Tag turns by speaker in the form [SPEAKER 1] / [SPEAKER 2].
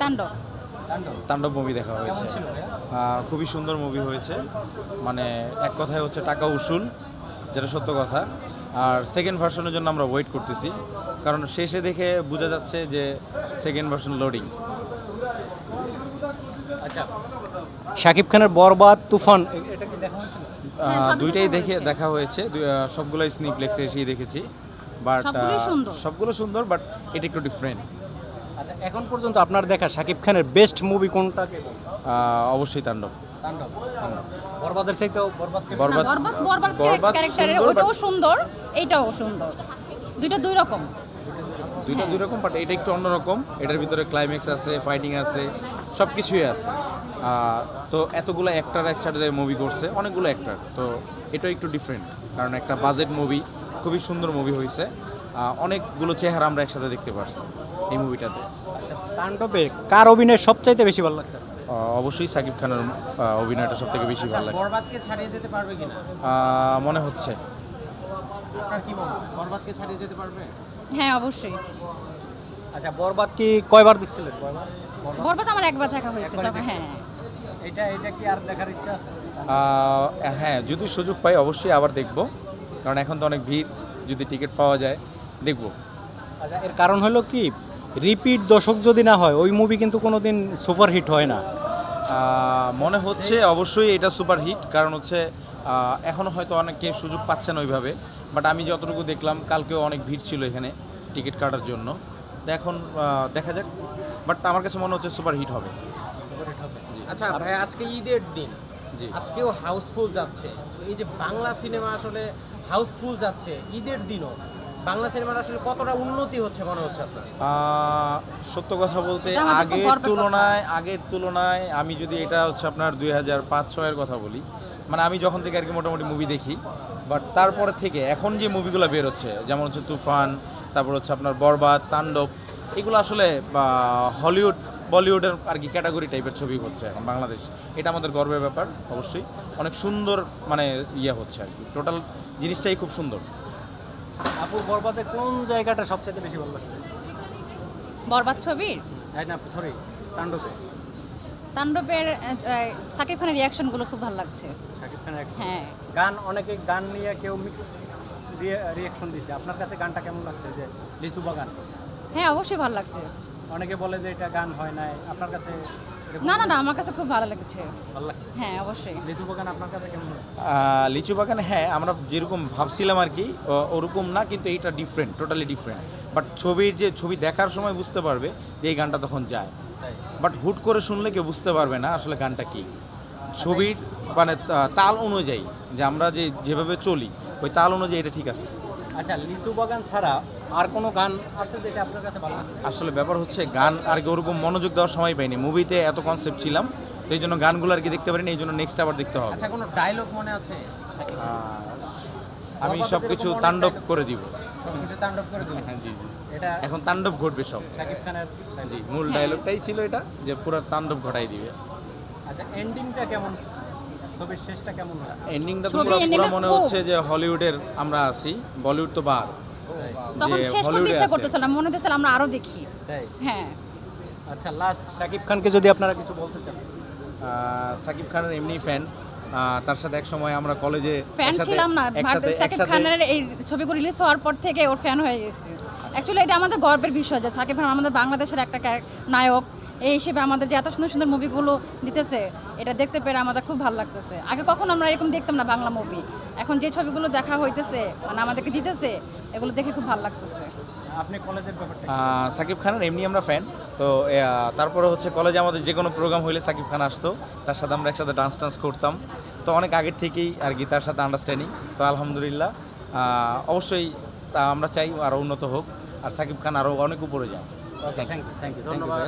[SPEAKER 1] তাণ্ডব।
[SPEAKER 2] তাণ্ডব। মুভি দেখা হয়েছে। খুবই সুন্দর মুভি হয়েছে। মানে এক কথায় হচ্ছে টাকা উসুল যেটা সত্য কথা। আর সেকেন্ড ভার্সনের জন্য আমরা ওয়েট করতেছি। কারণ শেষে দেখে বোঝা যাচ্ছে যে সেকেন্ড ভার্সন লোডিং
[SPEAKER 3] আচ্ছা শাকিব খানের বরবাদ তুফান
[SPEAKER 1] হ্যাঁ,
[SPEAKER 2] দুইটাই
[SPEAKER 1] দেখে
[SPEAKER 2] দেখা
[SPEAKER 1] হয়েছে।
[SPEAKER 2] সবগুলোই স্নিপ্লেক্সে এসেই দেখেছি। বাট
[SPEAKER 1] সুন্দর।
[SPEAKER 2] সবগুলো সুন্দর বাট এটা একটু ডিফারেন্ট
[SPEAKER 3] আচ্ছা এখন পর্যন্ত আপনার দেখা শাকিব খানের বেস্ট মুভি কোনটা
[SPEAKER 2] অবশ্যই তাণ্ডব।
[SPEAKER 3] তাণ্ডব বরবাদের চাইতেও
[SPEAKER 2] বরবাদ
[SPEAKER 1] বরবাদ বরবাদ
[SPEAKER 2] বরবাদ সুন্দর,
[SPEAKER 1] ওটাও সুন্দর এইটাও সুন্দর। দুইটা দুই রকম।
[SPEAKER 2] দুইটা দুই রকম বাট এটা একটু অন্যরকম। এটার ভিতরে ক্লাইম্যাক্স আছে ফাইটিং আছে সব কিছুই আছে তো এতগুলো অ্যাক্টার একসাথে মুভি করছে অনেকগুলো অ্যাক্টার তো এটা একটু ডিফারেন্ট কারণ একটা বাজেট মুভি খুবই সুন্দর মুভি হয়েছে অনেকগুলো চেহারা আমরা একসাথে দেখতে পারছি। এই মুভিটাতে।
[SPEAKER 3] আচ্ছা তাণ্ডবে কার অভিনয় সবচাইতে বেশি ভালো লাগছে?
[SPEAKER 2] অবশ্যই সাকিব খানের অভিনয়টা সব থেকে বেশি ভালো লাগছে।
[SPEAKER 4] বরবাদকে ছাড়িয়ে যেতে পারবে কিনা?
[SPEAKER 2] মনে হচ্ছে।
[SPEAKER 4] আপনার কি মনে বরবাদকে ছাড়িয়ে যেতে পারবে?
[SPEAKER 1] হ্যাঁ অবশ্যই।
[SPEAKER 3] আচ্ছা বরবাদ কি কয়বার দেখছিলেন বরবাদ? বরবাদ?
[SPEAKER 1] আমার একবার দেখা হয়েছে যখন হ্যাঁ।
[SPEAKER 3] এটা এটা কি আর দেখার ইচ্ছা আছে?
[SPEAKER 2] হ্যাঁ যদি সুযোগ পাই অবশ্যই আবার দেখব। কারণ এখন তো অনেক ভিড় যদি টিকিট পাওয়া যায় দেখব।
[SPEAKER 3] আচ্ছা এর কারণ হলো কি? রিপিট দর্শক যদি না হয় ওই মুভি কিন্তু কোনোদিন সুপার হিট হয় না।
[SPEAKER 2] মনে হচ্ছে অবশ্যই এটা সুপার হিট কারণ হচ্ছে এখনও হয়তো অনেকে সুযোগ পাচ্ছে না ওইভাবে বাট আমি যতটুকু দেখলাম কালকেও অনেক ভিড় ছিল এখানে টিকিট কাটার জন্য। তো এখন দেখা যাক বাট আমার কাছে মনে হচ্ছে সুপার হিট হবে।
[SPEAKER 4] আচ্ছা ভাই আজকে ঈদের দিন
[SPEAKER 2] জি।
[SPEAKER 4] আজকেও হাউসফুল যাচ্ছে। এই যে বাংলা সিনেমা আসলে হাউসফুল যাচ্ছে ঈদের দিনও। বাংলা সিনেমার আসলে কতটা উন্নতি হচ্ছে মনে হচ্ছে আপনার?
[SPEAKER 2] সত্য কথা বলতে আগের তুলনায় আগের তুলনায় আমি যদি এটা হচ্ছে আপনার দুই হাজার পাঁচ ছয়ের কথা বলি মানে আমি যখন থেকে আর কি মোটামুটি মুভি দেখি বাট তারপরে থেকে এখন যে মুভিগুলো বেরোচ্ছে যেমন হচ্ছে তুফান তারপর হচ্ছে আপনার বরবাদ তাণ্ডব এগুলো আসলে বা, হলিউড বলিউডের আর কি ক্যাটাগরি টাইপের ছবি হচ্ছে এখন বাংলাদেশ। এটা আমাদের গর্বের ব্যাপার অবশ্যই। অনেক সুন্দর মানে ইয়ে হচ্ছে আর কি। টোটাল জিনিসটাই খুব সুন্দর।
[SPEAKER 3] আপু বরবাদের কোন জায়গাটা সবচাইতে বেশি ভালো লাগছে?
[SPEAKER 1] বরবাদ ছবির
[SPEAKER 3] না সরি তাণ্ডবে।
[SPEAKER 1] তাণ্ডবের সাকিব খানের রিয়াকশনগুলো খুব ভালো লাগছে।
[SPEAKER 3] শাকিব খানের
[SPEAKER 1] হ্যাঁ।
[SPEAKER 3] গান অনেকে গান নিয়ে কেউ মিক্স রিয়াকশন দিছে। আপনার কাছে গানটা কেমন লাগছে যে লিচু বাগান?
[SPEAKER 1] হ্যাঁ অবশ্যই ভালো লাগছে।
[SPEAKER 3] অনেকে বলে যে এটা গান হয় নাই। আপনার কাছে
[SPEAKER 1] না না না আমার কাছে খুব ভালো লেগেছে।
[SPEAKER 3] ভালো লাগছে?
[SPEAKER 1] হ্যাঁ অবশ্যই।
[SPEAKER 3] লিচু বাগান আপনার কাছে কেমন
[SPEAKER 2] লিচু বাগান হ্যাঁ আমরা যেরকম ভাবছিলাম আর কি ও- ওরকম না কিন্তু এইটা ডিফারেন্ট টোটালি ডিফারেন্ট বাট ছবির যে ছবি দেখার সময় বুঝতে পারবে যে এই গানটা তখন যায়। বাট হুট করে শুনলে কেউ বুঝতে পারবে না আসলে গানটা কি। ছবির মানে তাল অনুযায়ী যে আমরা যে যেভাবে চলি ওই তাল অনুযায়ী এটা ঠিক আছে।
[SPEAKER 3] আচ্ছা লিচু বাগান ছাড়া আর কোনো গান আছে যেটা আপনার কাছে ভালো লাগছে?
[SPEAKER 2] আসলে ব্যাপার হচ্ছে গান আর কি ওরকম মনোযোগ দেওয়ার সময় পাইনি। মুভিতে এত কনসেপ্ট ছিলাম তো এই জন্য গানগুলো আর কি দেখতে পারিনি এই জন্য নেক্সট আবার দেখতে হবে।
[SPEAKER 4] আচ্ছা কোনো ডায়লগ মনে আছে?
[SPEAKER 2] আমি সব কিছু তাণ্ডব করে দিব।
[SPEAKER 4] সবকিছু তাণ্ডব করে দিন
[SPEAKER 2] হ্যাঁ জি জি।
[SPEAKER 3] এটা
[SPEAKER 2] এখন তাণ্ডব ঘটবে সব।
[SPEAKER 3] শাকিব খানের
[SPEAKER 2] জি মূল ডায়লগটাই ছিল এটা যে পুরো তাণ্ডব ঘটাই দিবে।
[SPEAKER 3] আচ্ছা এন্ডিংটা কেমন? ছবির শেষটা কেমন
[SPEAKER 2] এন্ডিংটা তো পুরো পুরো মনে হচ্ছে যে হলিউডের আমরা আছি। বলিউড তো বার।
[SPEAKER 1] তখন শেষ করতে ইচ্ছা
[SPEAKER 2] আছে।
[SPEAKER 1] করতেছিল না, মনে হতেছিল আমরা আরও দেখি। হ্যাঁ।
[SPEAKER 3] আচ্ছা লাস্ট শাকিব খানকে যদি আপনারা কিছু বলতে চান।
[SPEAKER 2] সাকিব খানের এমনি ফ্যান তার সাথে এক সময় আমরা কলেজে
[SPEAKER 1] ফ্যান ছিলাম না সাকিব খানের এই ছবিগুলো রিলিজ হওয়ার পর থেকে ওর ফ্যান হয়ে গেছে। অ্যাকচুয়ালি এটা আমাদের গর্বের বিষয় যে সাকিব খান আমাদের বাংলাদেশের একটা নায়ক। এই হিসেবে আমাদের যে এত সুন্দর সুন্দর মুভিগুলো দিতেছে এটা দেখতে পেরে আমাদের খুব ভালো লাগতেছে। আগে কখনো আমরা এরকম দেখতাম না বাংলা মুভি এখন যে ছবিগুলো দেখা হইতেছে মানে আমাদেরকে দিতেছে এগুলো দেখে খুব ভালো লাগতেছে।
[SPEAKER 3] আপনি কলেজের ব্যাপারটা
[SPEAKER 2] সাকিব খানের এমনি আমরা ফ্যান তো তারপরে হচ্ছে কলেজে আমাদের যে কোনো প্রোগ্রাম হইলে সাকিব খান আসতো তার সাথে আমরা একসাথে ডান্স টান্স করতাম। তো অনেক আগের থেকেই আর কি তার সাথে আন্ডারস্ট্যান্ডিং তো আলহামদুলিল্লাহ অবশ্যই তা আমরা চাই আরও উন্নত হোক আর সাকিব খান আরও অনেক উপরে যান
[SPEAKER 3] থ্যাংক ইউ থ্যাংক ইউ
[SPEAKER 4] ধন্যবাদ।